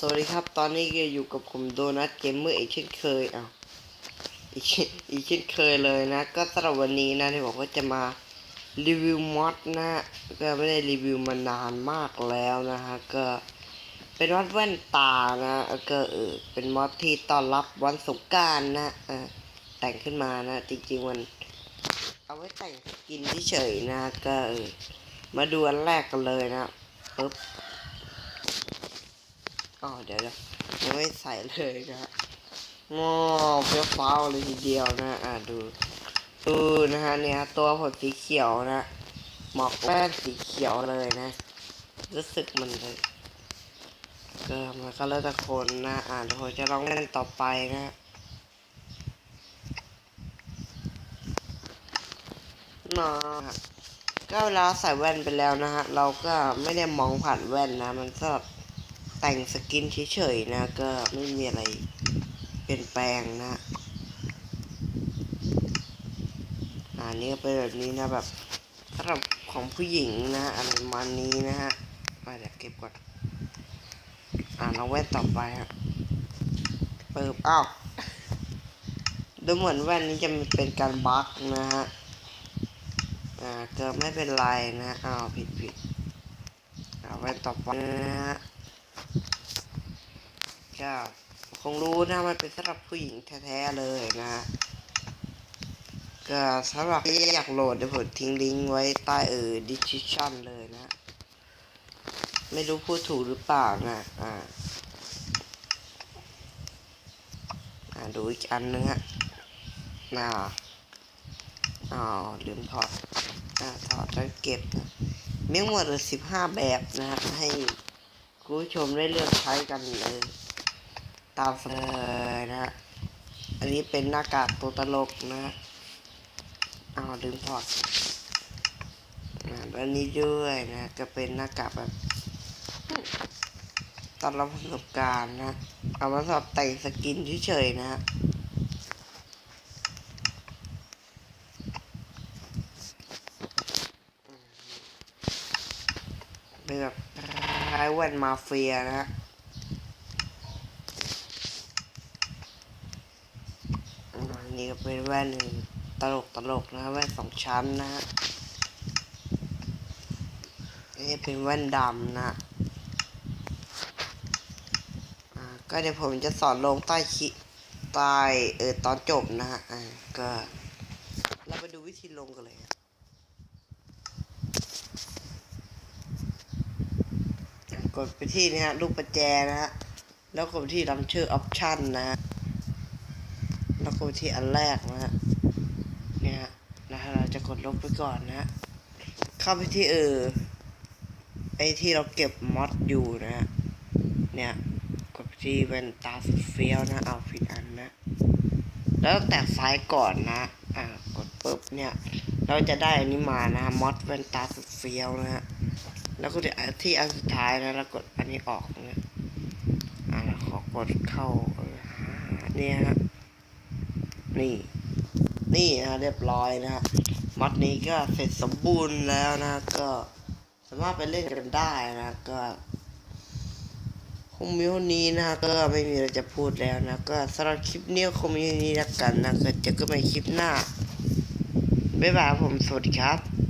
สวัสดีครับ ตอนนี้ก็อยู่กับผมโดนัทเกมเมอร์อีกเช่นเคยอ้าวอีกเช่นอีกเช่นเคยเลยนะ ก็สำหรับวันนี้นะที่บอกว่าจะมารีวิวมอดนะก็ไม่ได้รีวิวมานานมากแล้วนะฮะก็เป็นมอดแว่นตานะก็เออเป็นมอดที่ต้อนรับวันสงกรารนะเออแต่งขึ้นมานะจริงๆมัน เอาไว้แต่งสกินเฉยๆนะก็เออมาดูอันแรกกันเลยนะปึ๊บ อ๋อเดี๋ยวยังไม่ใส่เลยนะฮะงอเปรี้ยวฟ้าวเลยทีเดียวนะ อ่าดูดูนะฮะเนี่ยตัวผมสีเขียวนะหมอกแป้นสีเขียวเลยนะ รู้สึกมันเลยก็มันก็แล้วแต่คนนะอ่าเดี๋ยวผมจะลองเล่นต่อไปนะนะก็เวลาใส่แว่นไปแล้วนะฮะ เราก็ไม่ได้มองผ่านแว่นนะ มันสลับ แต่งสกินเฉยๆนะ ก็ไม่มีอะไรเปลี่ยนแปลงนะอันนี้ก็เป็นแบบนี้นะแบบสำหรับของผู้หญิงนะอันปรมาณนี้นะฮะมาเดี๋ยวเก็บก่อนอ่านเราแว่นต่อไปฮะเปิดอ้าวดูเหมือนแว่นนี้จะมีเป็นการบั๊กนะฮะอ่าก็ไม่เป็นไรนะอ้าวผิดผิดเอาแว่นต่อไปนะฮะ ก็คงรู้นะมันเป็นสำหรับผู้หญิงแท้ๆเลยนะ ก็สำหรับที่อยากโหลดเดี๋ยวผมทิ้งลิงก์ไว้ใต้เออดิสคริปชันเลยนะ ไม่รู้พูดถูกหรือเปล่านะ อ่าอ่าดูอีกอันนึงฮะน่าอ๋อลืมถอดอ่าถอดแล้วเก็บนะมีทั้งหมดเลยสิบห้าแบบนะฮะให้คุณผู้ชมได้เลือกใช้กันเลย ตามเลยนะฮะอันนี้เป็นหน้ากากตัวตลกนะฮะอ้าวลืมถอดนะแล้วนี้ด้วยนะก็เป็นหน้ากากแบบตอนรับประสบการณ์นะ เอามาสำหรับแต่งสกินเฉยๆนะฮะเป็นแบบคล้ายแว่นมาเฟียนะฮะ อั นนี้ก็เป็นแว่นตลกตลกนะแว่นสองชั้นนะฮะนี่เป็นแว่นดำนะก็เดี๋ยวผมจะสอนลงใต้คิใต้เออตอนจบนะฮะอ่าก็เราไปดูวิธีลงกันเลยกดไปที่นี่ฮะลูกประแจนะฮะแล้วกดไปที่ลำชื่อออปชั่นนะฮะ แล้วก็ที่อันแรกนะฮะเนี่ยฮะแล้วเราจะกดลบไปก่อนนะฮะเข้าไปที่เออไอที่เราเก็บมอดอยู่นะฮะเนี่ยกดที่แว่นตาสุดเฟี้ยวนะเอาผิดอันนะแล้วแตะซ้ายก่อนนะอ่ากดปุ๊บเนี่ย เราจะได้อันนี้มานะมอดแว่นตาสุดเฟี้ยวนะฮะแล้วก็ที่อันสุดท้ายนะแล้วกดอันนี้ออกนะอ่าขอกดเข้าเออเนี่ยฮะ นี่ นี่นะเรียบร้อยนะมัดนี้ก็เสร็จสมบูรณ์แล้วนะ ก็สามารถไปเล่นกันได้นะก็คงมีเท่านี้นะก็ไม่มีอะไรจะพูดแล้วนะ ก็สำหรับคลิปนี้คงมีเท่านี้แล้วกันนะก็เจอกันใหม่คลิปหน้าบ๊ายบายผมสวัสดีครับ